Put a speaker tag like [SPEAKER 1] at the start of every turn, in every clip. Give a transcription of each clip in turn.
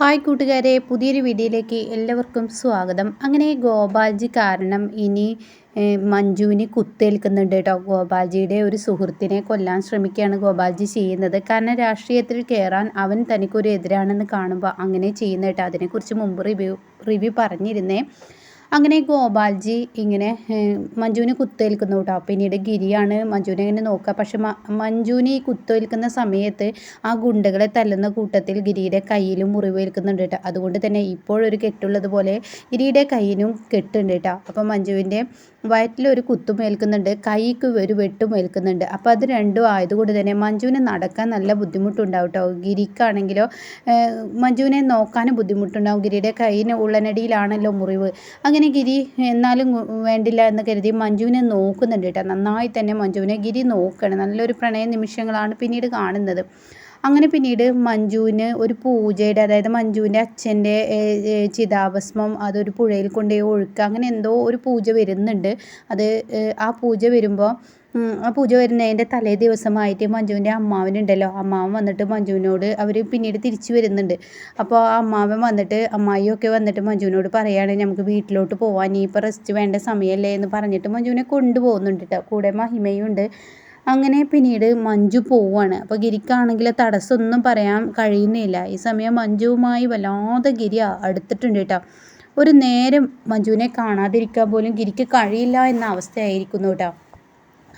[SPEAKER 1] Hi കൂട്ടുകാരെ പുതിയൊരു വീഡിയോയിലേക്ക് എല്ലാവർക്കും സ്വാഗതം. അങ്ങനെ ഗോപാൽജി കാരണം ഇനി മഞ്ജുവിന് കുത്തേൽക്കുന്നുണ്ട് കേട്ടോ ഗോപാൽജിയുടെ ഒരു സുഹൃത്തിനെ കൊല്ലാൻ ശ്രമിക്കുകയാണ് ഗോപാൽജി ചെയ്യുന്നത്. കാരണം രാഷ്ട്രീയത്തിൽ കയറാൻ അവൻ തനിക്കൊരു എതിരാണെന്ന് കാണുമ്പോൾ അങ്ങനെ ചെയ്യുന്ന കേട്ടോ. അതിനെക്കുറിച്ച് മുമ്പ് റിവ്യൂ റിവ്യൂ പറഞ്ഞിരുന്നേ. അങ്ങനെ ഗോപാൽജി ഇങ്ങനെ മഞ്ജുവിന് കുത്തേൽക്കുന്നു കേട്ടോ പിന്നീട് ഗിരിയാണ് മഞ്ജുവിനെ ഇങ്ങനെ നോക്കുക. പക്ഷെ മഞ്ജുവിന് ഈ കുത്തേൽക്കുന്ന സമയത്ത് ആ ഗുണ്ടകളെ തല്ലുന്ന കൂട്ടത്തിൽ ഗിരിയുടെ കയ്യിലും മുറിവേൽക്കുന്നുണ്ട് കേട്ടോ. അതുകൊണ്ട് തന്നെ ഇപ്പോഴൊരു കെട്ടുള്ളത് പോലെ ഗിരിയുടെ കയ്യിനും കെട്ടുണ്ട് കേട്ടോ. അപ്പം മഞ്ജുവിന്റെ വയറ്റിലൊരു കുത്തും ഏൽക്കുന്നുണ്ട് കൈക്ക് ഒരു വെട്ടും ഏൽക്കുന്നുണ്ട് അപ്പോൾ അത് രണ്ടും ആയതുകൊണ്ട് തന്നെ മഞ്ജുവിന് നടക്കാൻ നല്ല ബുദ്ധിമുട്ടുണ്ടാവും കേട്ടോ. ഗിരിക്കാണെങ്കിലോ മഞ്ജുവിനെ നോക്കാനും ബുദ്ധിമുട്ടുണ്ടാവും. ഗിരിയുടെ കൈയിന് ഉള്ളനടിയിലാണല്ലോ മുറിവ്. അങ്ങനെ ഗിരി എന്നാലും വേണ്ടില്ല എന്ന് കരുതി മഞ്ജുവിനെ നോക്കുന്നുണ്ട് കേട്ടോ. നന്നായി തന്നെ മഞ്ജുവിനെ ഗിരി നോക്കുകയാണ് നല്ലൊരു പ്രണയ നിമിഷങ്ങളാണ് പിന്നീട് കാണുന്നത്. അങ്ങനെ പിന്നീട് മഞ്ജുവിന് ഒരു പൂജയുടെ അതായത് മഞ്ജുവിന്റെ അച്ഛന്റെ ചിതാഭസ്മം അതൊരു പുഴയിൽ കൊണ്ടുപോയി ഒഴുക്കുക അങ്ങനെ എന്തോ ഒരു പൂജ വരുന്നുണ്ട്. അത് ആ പൂജ വരുമ്പോൾ പൂജ വരുന്നതിന്റെ തലേ ദിവസമായിട്ട് മഞ്ജുവിന്റെ അമ്മാവനുണ്ടല്ലോ. അമ്മാവൻ വന്നിട്ട് മഞ്ജുവിനോട് അവർ പിന്നീട് തിരിച്ചു വരുന്നുണ്ട്. അപ്പോൾ അമ്മാവൻ വന്നിട്ട് അമ്മായിയൊക്കെ വന്നിട്ട് മഞ്ജുവിനോട് പറയുകയാണ് നമുക്ക് വീട്ടിലോട്ട് പോകാൻ ഇപ്പോൾ റെസ്റ്റ് വേണ്ട സമയമല്ലേ എന്ന് പറഞ്ഞിട്ട് മഞ്ജുവിനെ കൊണ്ടുപോകുന്നുണ്ട് കേട്ടോ കൂടെ മഹിമയും ഉണ്ട്. അങ്ങനെ പിന്നീട് മഞ്ജു പോവുകയാണ് അപ്പോൾ ഗിരിക്കാണെങ്കിൽ തടസ്സമൊന്നും പറയാൻ കഴിയുന്നില്ല. ഈ സമയം മഞ്ജുവുമായി വല്ലാതെ ഗിരി അടുത്തിട്ടുണ്ട് കേട്ടോ ഒരു നേരം മഞ്ജുവിനെ കാണാതിരിക്കാൻ പോലും ഗിരിക്ക് കഴിയില്ല എന്ന അവസ്ഥയായിരിക്കുന്നു കേട്ടോ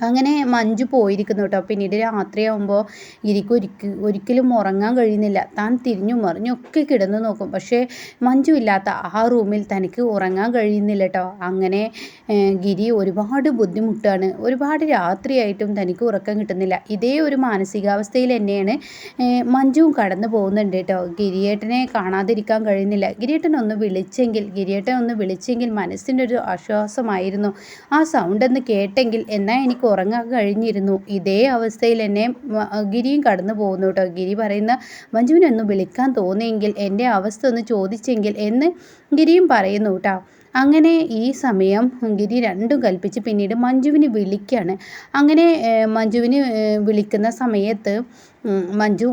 [SPEAKER 1] അങ്ങനെ മഞ്ജു പോയിരിക്കുന്നു കേട്ടോ. പിന്നീട് രാത്രിയാകുമ്പോൾ ഗിരിക്ക് ഒരിക്ക ഒരിക്കലും ഉറങ്ങാൻ കഴിയുന്നില്ല. താൻ തിരിഞ്ഞു മറിഞ്ഞൊക്കെ കിടന്നു നോക്കും. പക്ഷേ മഞ്ജു ഇല്ലാത്ത ആ റൂമിൽ തനിക്ക് ഉറങ്ങാൻ കഴിയുന്നില്ല കേട്ടോ. അങ്ങനെ ഗിരി ഒരുപാട് ബുദ്ധിമുട്ടാണ്. ഒരുപാട് രാത്രിയായിട്ടും തനിക്ക് ഉറക്കം കിട്ടുന്നില്ല. ഇതേ ഒരു മാനസികാവസ്ഥയിൽ തന്നെയാണ് മഞ്ജുവും കടന്നു പോകുന്നുണ്ട് കേട്ടോ. ഗിരിയേട്ടനെ കാണാതിരിക്കാൻ കഴിയുന്നില്ല. ഗിരിയേട്ടൻ ഒന്ന് വിളിച്ചെങ്കിൽ ഗിരിയേട്ടൻ ഒന്ന് വിളിച്ചെങ്കിൽ മനസ്സിന്റെ ഒരു ആശ്വാസമായിരുന്നു. ആ സൗണ്ട് ഒന്ന് കേട്ടെങ്കിൽ എന്നാൽ എനിക്ക് ഉറങ്ങാൻ കഴിഞ്ഞിരുന്നു. ഇതേ അവസ്ഥയിൽ എന്നെ ഗിരിയും കടന്നു പോകുന്നു കേട്ടോ. ഗിരി പറയുന്ന മഞ്ജുവിനെ ഒന്ന് വിളിക്കാൻ തോന്നിയെങ്കിൽ എന്റെ അവസ്ഥ ഒന്ന് ചോദിച്ചെങ്കിൽ എന്ന് ഗിരിയും പറയുന്നു കേട്ടോ. അങ്ങനെ ഈ സമയം ഗിരി രണ്ടും കൽപ്പിച്ച് പിന്നീട് മഞ്ജുവിനെ വിളിക്കുകയാണ് അങ്ങനെ മഞ്ജുവിന് വിളിക്കുന്ന സമയത്ത് മഞ്ജു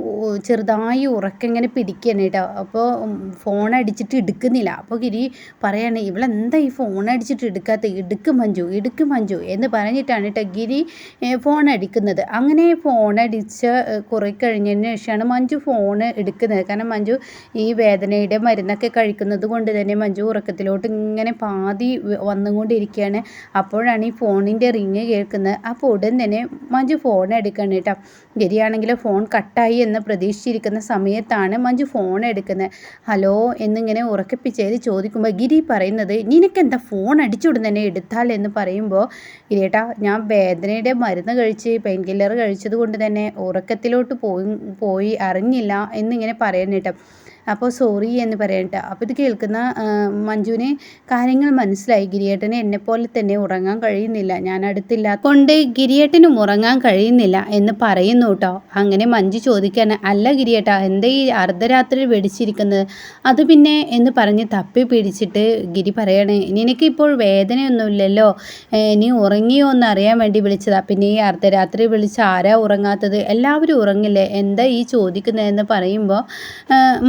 [SPEAKER 1] ചെറുതായി ഉറക്കം ഇങ്ങനെ പിടിക്കുകയാണ് കേട്ടോ. അപ്പോൾ ഫോൺ അടിച്ചിട്ട് എടുക്കുന്നില്ല. അപ്പോൾ ഗിരി പറയാണ് ഇവളെന്താ ഈ ഫോൺ അടിച്ചിട്ട് എടുക്കാത്ത? ഇടുക്ക് മഞ്ജു ഇടുക്ക് മഞ്ജു എന്ന് പറഞ്ഞിട്ടാണ് കേട്ടോ ഗിരി ഫോൺ അടിക്കുന്നത്. അങ്ങനെ ഫോൺ അടിച്ച് കുറേ കഴിഞ്ഞതിന് ശേഷമാണ് മഞ്ജു ഫോൺ എടുക്കുന്നത്. കാരണം മഞ്ജു ഈ വേദനയുടെ മരുന്നൊക്കെ കഴിക്കുന്നത് കൊണ്ട് തന്നെ മഞ്ജു ഉറക്കത്തിലോട്ട് ഇങ്ങനെ പാതി വന്നുകൊണ്ടിരിക്കുകയാണ് അപ്പോഴാണ് ഈ ഫോണിന്റെ റിങ് കേൾക്കുന്നത്. അപ്പോൾ ഉടൻ തന്നെ മഞ്ജു ഫോൺ എടുക്കുകയാണ് കേട്ടോ ഗിരിയാണെങ്കിൽ ഫോൺ ഫോൺ കട്ടായി എന്ന് പ്രതീക്ഷിച്ചിരിക്കുന്ന സമയത്താണ് മഞ്ജു ഫോൺ എടുക്കുന്നത്. ഹലോ എന്നിങ്ങനെ ഉറക്കിപ്പിച്ചത് ചോദിക്കുമ്പോൾ ഗിരി പറയുന്നത് നിനക്കെന്താ ഫോൺ അടിച്ചുകൊണ്ട് തന്നെ എടുത്താൽ? എന്ന് പറയുമ്പോൾ ഗിരിയേട്ടാ ഞാൻ വേദനയുടെ മരുന്ന് കഴിച്ച് പെയിൻ കില്ലർ കഴിച്ചത് കൊണ്ട് തന്നെ ഉറക്കത്തിലോട്ട് പോയി പോയി അറിഞ്ഞില്ല എന്നിങ്ങനെ പറയുന്നു അപ്പോൾ സോറി എന്ന് പറയട്ടെ. അപ്പോൾ ഇത് കേൾക്കുന്ന മഞ്ജുവിന് കാര്യങ്ങൾ മനസ്സിലായി. ഗിരിയേട്ടന് പോലെ തന്നെ ഉറങ്ങാൻ കഴിയുന്നില്ല. ഞാൻ അടുത്തില്ല കൊണ്ട് ഗിരിയേട്ടനും ഉറങ്ങാൻ കഴിയുന്നില്ല എന്ന് പറയുന്നു കേട്ടോ അങ്ങനെ മഞ്ജു ചോദിക്കാൻ അല്ല ഗിരിയേട്ട എന്താ ഈ അർദ്ധരാത്രി വെടിച്ചിരിക്കുന്നത്? അത് പിന്നെ എന്ന് പറഞ്ഞ് തപ്പി പിടിച്ചിട്ട് ഗിരി പറയണേ നിനക്കിപ്പോൾ വേദനയൊന്നുമില്ലല്ലോ? നീ ഉറങ്ങിയോ എന്ന് അറിയാൻ വേണ്ടി വിളിച്ചതാ. പിന്നെ ഈ അർദ്ധരാത്രി വിളിച്ച് ആരാ ഉറങ്ങാത്തത്? എല്ലാവരും ഉറങ്ങില്ലേ? എന്താ ഈ ചോദിക്കുന്നതെന്ന് പറയുമ്പോൾ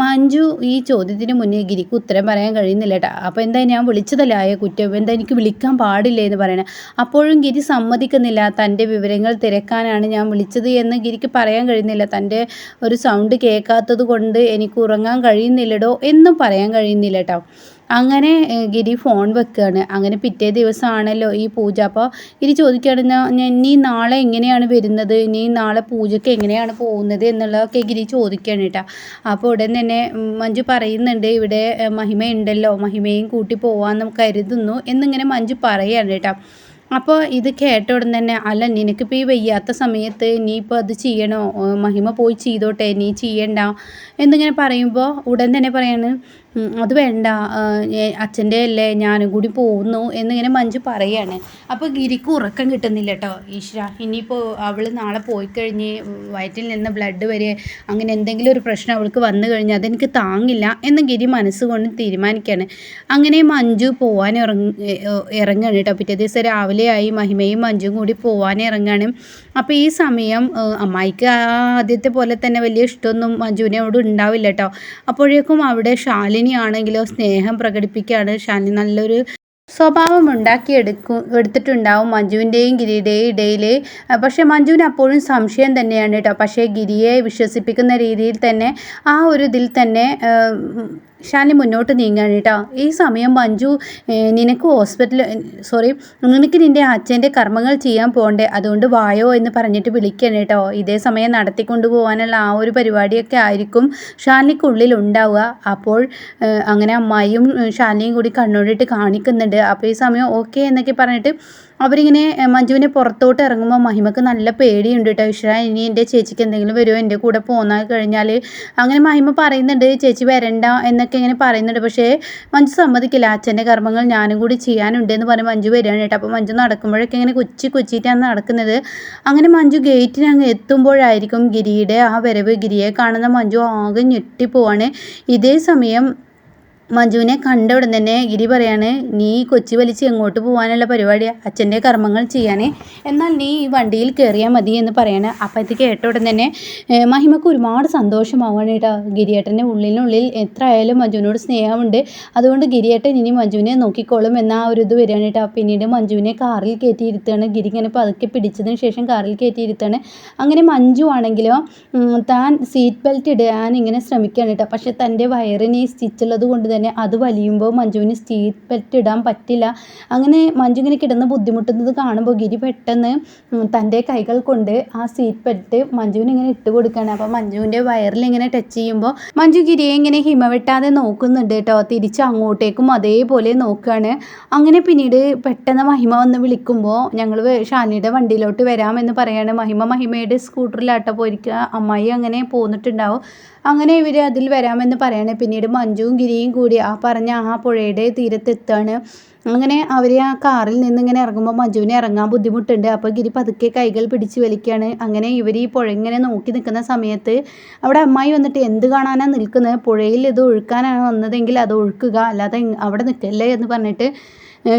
[SPEAKER 1] മഞ്ജു മഞ്ജു ഈ ചോദ്യത്തിന് മുന്നേ ഗിരിക്ക് ഉത്തരം പറയാൻ കഴിയുന്നില്ല കേട്ടോ അപ്പോൾ എന്താ ഞാൻ വിളിച്ചതല്ല ആയ കുറ്റം? എന്താ എനിക്ക് വിളിക്കാൻ പാടില്ല എന്ന് പറയണേ. അപ്പോഴും ഗിരി സമ്മതിക്കുന്നില്ല. തന്റെ വിവരങ്ങൾ തിരക്കാനാണ് ഞാൻ വിളിച്ചത് എന്ന് ഗിരിക്ക് പറയാൻ കഴിയുന്നില്ല. തന്റെ ഒരു സൗണ്ട് കേൾക്കാത്തത് കൊണ്ട് എനിക്ക് ഉറങ്ങാൻ കഴിയുന്നില്ലടോ എന്നും പറയാൻ കഴിയുന്നില്ല കേട്ടോ അങ്ങനെ ഗിരി ഫോൺ വെക്കുകയാണ് അങ്ങനെ പിറ്റേ ദിവസമാണല്ലോ ഈ പൂജ. അപ്പോൾ ഗിരി ചോദിക്കുകയാണ് ഇനി നാളെ എങ്ങനെയാണ് വരുന്നത്? ഇനി നാളെ പൂജയ്ക്ക് എങ്ങനെയാണ് പോകുന്നത്? എന്നുള്ളതൊക്കെ ഗിരി ചോദിക്കുകയാണ് കേട്ടോ. അപ്പോൾ ഉടൻ തന്നെ മഞ്ജു പറയുന്നുണ്ട് ഇവിടെ മഹിമ ഉണ്ടല്ലോ മഹിമയും കൂട്ടി പോകാമെന്ന് കരുതുന്നു എന്നിങ്ങനെ മഞ്ജു പറയുകയാണ് കേട്ടോ. അപ്പോൾ ഇത് കേട്ട ഉടൻ തന്നെ അല്ല നിനക്കിപ്പോൾ ഈ വയ്യാത്ത സമയത്ത് നീ ഇപ്പോൾ അത് ചെയ്യണോ? മഹിമ പോയി ചെയ്തോട്ടെ. നീ ചെയ്യണ്ട. എന്നിങ്ങനെ പറയുമ്പോൾ ഉടൻ തന്നെ പറയാണ് അത് വേണ്ട. അച്ഛന്റെ അല്ലേ ഞാനും കൂടി പോകുന്നു എന്നിങ്ങനെ മഞ്ജു പറയാണ്. അപ്പോൾ ഗിരിക്ക് ഉറക്കം കിട്ടുന്നില്ല കേട്ടോ ഈശ്വര. ഇനിയിപ്പോൾ അവൾ നാളെ പോയി കഴിഞ്ഞ് വയറ്റിൽ നിന്ന് ബ്ലഡ് വരെ അങ്ങനെ എന്തെങ്കിലും ഒരു പ്രശ്നം അവൾക്ക് വന്നു കഴിഞ്ഞാൽ അതെനിക്ക് താങ്ങില്ല എന്ന് ഗിരി മനസ്സുകൊണ്ട് തീരുമാനിക്കുകയാണ് അങ്ങനെ മഞ്ജു പോകാൻ ഇറങ്ങ ഇറങ്ങുകയാണ് കേട്ടോ പിറ്റേ ദിവസം രാവിലെ രാവിലെയായി മഹിമയും മഞ്ജുവും കൂടി പോകാൻ ഇറങ്ങാണ് അപ്പോൾ ഈ സമയം അമ്മായിക്ക് ആദ്യത്തെ പോലെ തന്നെ വലിയ ഇഷ്ടമൊന്നും മഞ്ജുവിനോട് ഉണ്ടാവില്ല കേട്ടോ അപ്പോഴേക്കും അവിടെ ശാലിനി ആണെങ്കിലോ സ്നേഹം പ്രകടിപ്പിക്കുകയാണ് ശാലിനി നല്ലൊരു സ്വഭാവം ഉണ്ടാക്കിയെടുക്കും എടുത്തിട്ടുണ്ടാവും മഞ്ജുവിന്റെയും ഗിരിയുടെയും ഇടയിൽ പക്ഷേ മഞ്ജുവിന് അപ്പോഴും സംശയം തന്നെയാണ് കേട്ടോ. പക്ഷേ ഗിരിയെ വിശ്വസിപ്പിക്കുന്ന രീതിയിൽ തന്നെ ആ ഒരു ഇതിൽ തന്നെ ഷാനി മുന്നോട്ട് നീങ്ങാണ് കേട്ടോ. ഈ സമയം മഞ്ജു നിനക്ക് ഹോസ്പിറ്റൽ സോറി നിനക്ക് നിന്റെ അച്ഛന്റെ കർമ്മങ്ങൾ ചെയ്യാൻ പോകണ്ടേ? അതുകൊണ്ട് വായോ എന്ന് പറഞ്ഞിട്ട് വിളിക്കണം കേട്ടോ. ഇതേ സമയം നടത്തിക്കൊണ്ടു പോകാനുള്ള ആ ഒരു പരിപാടിയൊക്കെ ആയിരിക്കും ഷാനിക്കുള്ളിൽ ഉണ്ടാവുക. അപ്പോൾ അങ്ങനെ അമ്മായിയും ഷാനിയും കൂടി കണ്ണോടിട്ട് കാണിക്കുന്നുണ്ട്. അപ്പോൾ ഈ സമയം ഓക്കെ എന്നൊക്കെ പറഞ്ഞിട്ട് അവരിങ്ങനെ മഞ്ജുവിനെ പുറത്തോട്ട് ഇറങ്ങുമ്പോൾ മഹിമക്ക് നല്ല പേടിയുണ്ട് കേട്ടോ ഇഷ ഇനി എന്റെ ചേച്ചിക്ക് എന്തെങ്കിലും വരുമോ എന്റെ കൂടെ പോന്നാൽ കഴിഞ്ഞാൽ അങ്ങനെ മഹിമ പറയുന്നുണ്ട് ചേച്ചി വരണ്ട എന്നൊക്കെ ഇങ്ങനെ പറയുന്നുണ്ട്. പക്ഷേ മഞ്ജു സമ്മതിക്കില്ല. അച്ഛന്റെ കർമ്മങ്ങൾ ഞാനും കൂടി ചെയ്യാനുണ്ട് എന്ന് പറഞ്ഞ് മഞ്ജു വരികയാണ് കേട്ടോ. അപ്പോൾ മഞ്ജു നടക്കുമ്പോഴൊക്കെ ഇങ്ങനെ കൊച്ചി കൊച്ചിയിട്ടാണ് നടക്കുന്നത്. അങ്ങനെ മഞ്ജു ഗേറ്റിന് അങ്ങ് എത്തുമ്പോഴായിരിക്കും ഗിരിയുടെ ആ വരവ്. ഗിരിയെ കാണുന്ന മഞ്ജു ആകെ ഞെട്ടിപ്പോവാണ്. ഇതേ സമയം മഞ്ജുവിനെ കണ്ട ഉടൻ തന്നെ ഗിരി പറയാണ് നീ കൊച്ചി വലിച്ച് എങ്ങോട്ട് പോകാനുള്ള പരിപാടിയാണ് അച്ഛന്റെ കർമ്മങ്ങൾ ചെയ്യാനേ. എന്നാൽ നീ ഈ വണ്ടിയിൽ കയറിയാൽ മതി എന്ന് പറയണേ. അപ്പം ഇത് കേട്ട ഉടൻ തന്നെ മഹിമക്ക് ഒരുപാട് സന്തോഷമാവാണ് കേട്ടോ ഗിരിയേട്ടന്റെ ഉള്ളിനുള്ളിൽ എത്ര ആയാലും മഞ്ജുവിനോട് സ്നേഹമുണ്ട്. അതുകൊണ്ട് ഗിരിയേട്ടൻ ഇനി മഞ്ജുവിനെ നോക്കിക്കോളും എന്ന ആ ഒരു ഇത് വരികയാണ് കേട്ടോ പിന്നീട് മഞ്ജുവിനെ കാറിൽ കയറ്റിയിരുത്താണ് ഗിരി ഇങ്ങനെ പതുക്കെ പിടിച്ചതിന് ശേഷം കാറിൽ കയറ്റിയിരുത്താണ് അങ്ങനെ മഞ്ജു ആണെങ്കിലോ താൻ സീറ്റ് ബെൽറ്റ് ഇടാൻ ഇങ്ങനെ ശ്രമിക്കുകയാണ് കേട്ടോ പക്ഷേ തന്റെ വയറിന് ഈ സ്റ്റിച്ചുള്ളത് കൊണ്ട് തന്നെ അത് വലിയുമ്പോൾ മഞ്ജുവിന് സീറ്റ് ബെൽറ്റ് ഇടാൻ പറ്റില്ല. അങ്ങനെ മഞ്ജു ഇങ്ങനെ കിടന്ന് ബുദ്ധിമുട്ടുന്നത് കാണുമ്പോൾ ഗിരി പെട്ടെന്ന് തന്റെ കൈകൾ കൊണ്ട് ആ സീറ്റ് പെട്ട് മഞ്ജുവിന് ഇങ്ങനെ ഇട്ട് കൊടുക്കുകയാണ്. അപ്പോൾ മഞ്ജുവിന്റെ വയറിൽ ഇങ്ങനെ ടച്ച് ചെയ്യുമ്പോൾ മഞ്ജു ഗിരിയെ ഇങ്ങനെ ഹിമവെട്ടാതെ നോക്കുന്നുണ്ട് കേട്ടോ. തിരിച്ച് അങ്ങോട്ടേക്കും അതേപോലെ നോക്കുകയാണ്. അങ്ങനെ പിന്നീട് പെട്ടെന്ന് മഹിമ വന്ന് വിളിക്കുമ്പോൾ ഞങ്ങൾ ഷാനിയുടെ വണ്ടിയിലോട്ട് വരാമെന്ന് പറയാണ്. മഹിമ മഹിമയുടെ സ്കൂട്ടറിലാട്ട പോയിരിക്കുക. അമ്മായി അങ്ങനെ പോന്നിട്ടുണ്ടാവും. അങ്ങനെ ഇവർ അതിൽ വരാമെന്ന് പറയാണ്. പിന്നീട് മഞ്ജുവും ഗിരിയും കൂടി ആ പറഞ്ഞ ആ പുഴയുടെ തീരത്തെത്താണ്. അങ്ങനെ അവർ ആ കാറിൽ നിന്ന് ഇങ്ങനെ ഇറങ്ങുമ്പോൾ മഞ്ജുവിനെ ഇറങ്ങാൻ ബുദ്ധിമുട്ടുണ്ട്. അപ്പോൾ ഗിരി പതുക്കെ കൈകൾ പിടിച്ച് വലിക്കുകയാണ് അങ്ങനെ ഇവർ ഈ പുഴ ഇങ്ങനെ നോക്കി നിൽക്കുന്ന സമയത്ത് അവിടെ അമ്മായി വന്നിട്ട് എന്ത് കാണാനാണ് നിൽക്കുന്നത്? പുഴയിൽ ഇത് ഒഴുക്കാനാണ് വന്നതെങ്കിൽ അത് ഒഴുക്കുക. അല്ലാതെ അവിടെ നിൽക്കല്ലേ എന്ന് പറഞ്ഞിട്ട്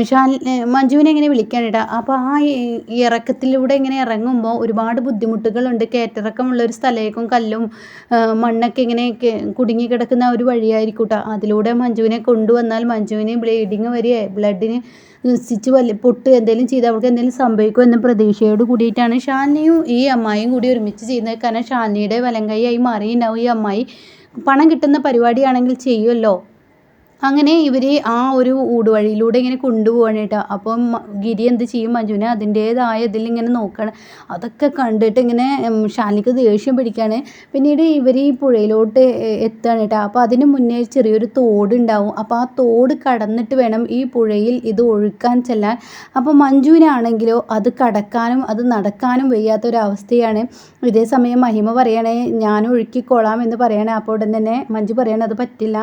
[SPEAKER 1] ഷാൻ മഞ്ജുവിനെ ഇങ്ങനെ വിളിക്കാൻ ഇട? അപ്പോൾ ആ ഇറക്കത്തിലൂടെ ഇങ്ങനെ ഇറങ്ങുമ്പോൾ ഒരുപാട് ബുദ്ധിമുട്ടുകളുണ്ട്. കയറ്റിറക്കമുള്ള ഒരു സ്ഥലത്തേക്കും കല്ലും മണ്ണൊക്കെ ഇങ്ങനെ കുടുങ്ങി കിടക്കുന്ന ഒരു വഴിയായിരിക്കും അതിലൂടെ മഞ്ജുവിനെ കൊണ്ടുവന്നാൽ മഞ്ജുവിന് ബ്ലീഡിങ് വരിക ബ്ലഡിന് സ്റ്റിച്ച് വല്ല പൊട്ട് എന്തെങ്കിലും ചെയ്ത് അവൾക്ക് എന്തെങ്കിലും സംഭവിക്കും എന്ന പ്രതീക്ഷയോട് കൂടിയിട്ടാണ് ഷാനിയും ഈ അമ്മായിയും കൂടി ഒരുമിച്ച് ചെയ്യുന്നത്. കാരണം ഷാനിയുടെ വലങ്കൈയായി മാറിയിട്ടുണ്ടാവും ഈ അമ്മായി. പണം കിട്ടുന്ന പരിപാടിയാണെങ്കിൽ ചെയ്യുമല്ലോ അങ്ങനെ ഇവർ ആ ഒരു ഊടുവഴിയിലൂടെ ഇങ്ങനെ കൊണ്ടുപോവാണ് കേട്ടോ അപ്പം ഗിരി എന്ത് ചെയ്യും? മഞ്ജുവിനെ അതിന്റേതായ ഇതിലിങ്ങനെ നോക്കണം. അതൊക്കെ കണ്ടിട്ട് ഇങ്ങനെ ഷാലിക്ക് ദേഷ്യം പിടിക്കുകയാണ് പിന്നീട് ഇവർ ഈ പുഴയിലോട്ട് എത്തുകയാണ് കേട്ടോ അപ്പോൾ അതിന് മുന്നേ ചെറിയൊരു തോടുണ്ടാവും അപ്പോൾ ആ തോട് കടന്നിട്ട് വേണം ഈ പുഴയിൽ ഇത് ഒഴുക്കാൻ ചെല്ലാൻ. അപ്പോൾ മഞ്ജുവിനാണെങ്കിലോ അത് കടക്കാനും അത് നടക്കാനും വയ്യാത്ത വയ്യാത്തൊരവസ്ഥയാണ്. ഇതേ സമയം മഹിമ പറയണേ ഞാൻ ഒഴുക്കിക്കൊള്ളാം എന്ന് പറയണേ. അപ്പോൾ ഉടൻ തന്നെ മഞ്ജു പറയണേ അത് പറ്റില്ല.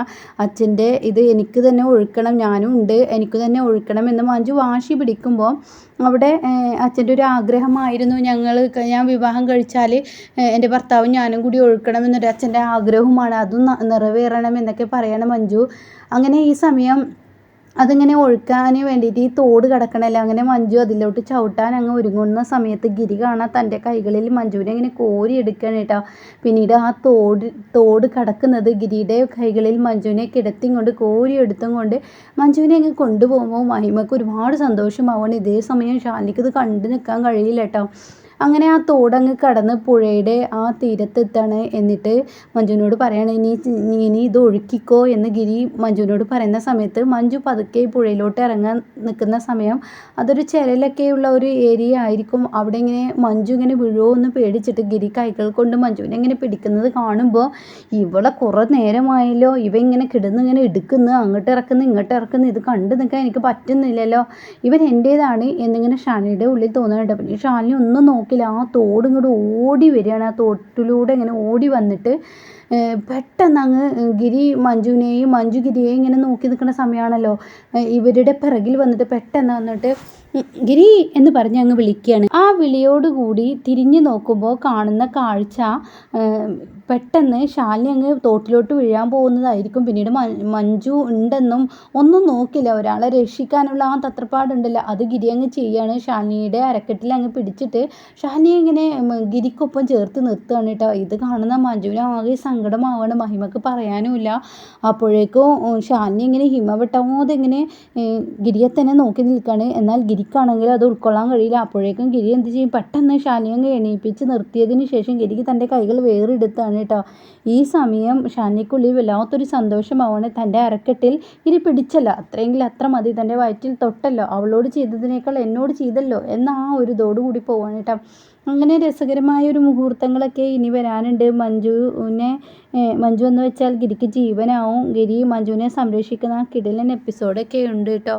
[SPEAKER 1] അച്ഛന്റെ ഇത് എനിക്ക് തന്നെ ഒഴുക്കണം ഞാനും ഉണ്ട് എനിക്ക് തന്നെ ഒഴുക്കണം എന്ന് മഞ്ജു വാശി പിടിക്കുമ്പോൾ അവിടെ അച്ഛന്റെ ഒരു ആഗ്രഹമായിരുന്നു ഞങ്ങൾ ഞാൻ വിവാഹം കഴിച്ചാൽ എന്റെ ഭർത്താവും ഞാനും കൂടി ഒഴുക്കണം എന്നൊരു അച്ഛന്റെ ആഗ്രഹമാണ് അതും നിറവേറണം എന്നൊക്കെ പറയണം മഞ്ജു. അങ്ങനെ ഈ സമയം അതിങ്ങനെ ഒഴുക്കാൻ വേണ്ടിയിട്ട് ഈ തോട് കിടക്കണല്ലേ? അങ്ങനെ മഞ്ജു അതിലോട്ട് ചവിട്ടാൻ അങ്ങ് ഒരുങ്ങുന്ന സമയത്ത് ഗിരി കാണാൻ തന്റെ കൈകളിൽ മഞ്ജുവിനെ ഇങ്ങനെ കോരി എടുക്കണം കേട്ടോ. പിന്നീട് ആ തോട് തോട് കിടക്കുന്നത് ഗിരിയുടെ കൈകളിൽ മഞ്ജുവിനെ കിടത്തിയും കൊണ്ട് കോരി എടുത്തും കൊണ്ട് മഞ്ജുവിനെ അങ്ങ് കൊണ്ടുപോകുമ്പോൾ മഹിമക്ക് ഒരുപാട് സന്തോഷമാവണം ഇതേ സമയം ഷാനിക്ക് ഇത് കണ്ടു നിൽക്കാൻ കഴിയില്ല കേട്ടോ. അങ്ങനെ ആ തോടങ്ങ് കടന്ന് പുഴയുടെ ആ തീരത്തെത്താണ് എന്നിട്ട് മഞ്ജുവിനോട് പറയാണ് ഇനി ഇനി ഇത് ഒഴുക്കിക്കോ എന്ന് ഗിരി മഞ്ജുവിനോട് പറയുന്ന സമയത്ത് മഞ്ജു പതുക്കെ പുഴയിലോട്ട് ഇറങ്ങാൻ നിൽക്കുന്ന സമയം അതൊരു ചിരലൊക്കെയുള്ള ഒരു ഏരിയ ആയിരിക്കും. അവിടെ ഇങ്ങനെ മഞ്ജു ഇങ്ങനെ വീഴുമോ എന്ന് പേടിച്ചിട്ട് ഗിരി കൈകൾ കൊണ്ട് മഞ്ജുവിനെ ഇങ്ങനെ പിടിക്കുന്നത് കാണുമ്പോൾ ഇവളെ കുറേ നേരമായല്ലോ ഇവ ഇങ്ങനെ കിടന്ന് ഇങ്ങനെ എടുക്കുന്നു അങ്ങോട്ട് ഇറക്കുന്നു ഇങ്ങോട്ട് ഇറക്കുന്നു ഇത് കണ്ടു നിൽക്കാൻ എനിക്ക് പറ്റുന്നില്ലല്ലോ. ഇവൻ എന്റേതാണ് എന്നിങ്ങനെ ഷാനിയുടെ ഉള്ളിൽ തോന്നുന്നുണ്ട്. പിന്നെ ഷാനി ഒന്നും നോക്കില്ല ആ തോട് ഇങ്ങോട്ട് ഓടി വരികയാണ്. ആ തോട്ടിലൂടെ ഇങ്ങനെ ഓടി വന്നിട്ട് പെട്ടെന്ന് അങ്ങ് ഗിരി മഞ്ജുവിനെയും മഞ്ജു ഗിരിയെയും ഇങ്ങനെ നോക്കി നിൽക്കുന്ന സമയമാണല്ലോ. ഇവരുടെ പിറകിൽ വന്നിട്ട് പെട്ടെന്ന് വന്നിട്ട് ഗിരി എന്ന് പറഞ്ഞ് അങ്ങ് വിളിക്കുകയാണ്. ആ വിളിയോടുകൂടി തിരിഞ്ഞു നോക്കുമ്പോൾ കാണുന്ന കാഴ്ച പെട്ടെന്ന് ശാലിനി അങ്ങ് തോട്ടിലോട്ട് വീഴാൻ പോകുന്നതായിരിക്കും. പിന്നീട് മഞ്ജു ഉണ്ടെന്നും ഒന്നും നോക്കില്ല. ഒരാളെ രക്ഷിക്കാനുള്ള ആ തത്രപ്പാടുണ്ടല്ലോ. അത് ഗിരി അങ്ങ് ചെയ്യാണ്. ശാലിനിയുടെ അരക്കെട്ടിൽ അങ്ങ് പിടിച്ചിട്ട് ശാലിനി ഇങ്ങനെ ഗിരിക്കൊപ്പം ചേർത്ത് നിർത്തുകയാണ് കേട്ടോ. ഇത് കാണുന്ന മഞ്ജുവിന് ആകെ സങ്കടമാവാണ്. മഹിമക്ക് പറയാനുമില്ല. അപ്പോഴേക്കും ശാലിനി ഇങ്ങനെ ഹിമവെട്ടാതെ ഇങ്ങനെ ഗിരിയെ തന്നെ നോക്കി നിൽക്കുകയാണ്. എന്നാൽ ഗിരിക്കാണെങ്കിൽ അത് ഉൾക്കൊള്ളാൻ കഴിയില്ല. അപ്പോഴേക്കും ഗിരി എന്ത് ചെയ്യും? പെട്ടെന്ന് ശാലിനി അങ്ങ് എണീപ്പിച്ച് നിർത്തിയതിന് ശേഷം ഗിരിക്ക് തന്റെ കൈകൾ വേറെടുത്താണ്. കേട്ടോ. ഈ സമയം ഷാനിക്കുള്ളിൽ വല്ലാത്തൊരു സന്തോഷമാവാണ് തന്റെ അരക്കെട്ടിൽ ഇനി പിടിച്ചല്ല. അത്രയെങ്കിൽ അത്ര മതി. തന്റെ വയറ്റിൽ തൊട്ടല്ലോ. അവളോട് ചെയ്തതിനേക്കാൾ എന്നോട് ചെയ്തല്ലോ എന്ന ആ ഒരു ഇതോട് കൂടി പോവാണ് കേട്ടോ. അങ്ങനെ രസകരമായ ഒരു മുഹൂർത്തങ്ങളൊക്കെ ഇനി വരാനുണ്ട്. മഞ്ജുവിനെ മഞ്ജു എന്ന് വെച്ചാൽ ഗിരിക്ക് ജീവനാവും. ഗിരി മഞ്ജുവിനെ സംരക്ഷിക്കുന്ന ആ കിടിലൻ എപ്പിസോഡൊക്കെ ഉണ്ട് കേട്ടോ.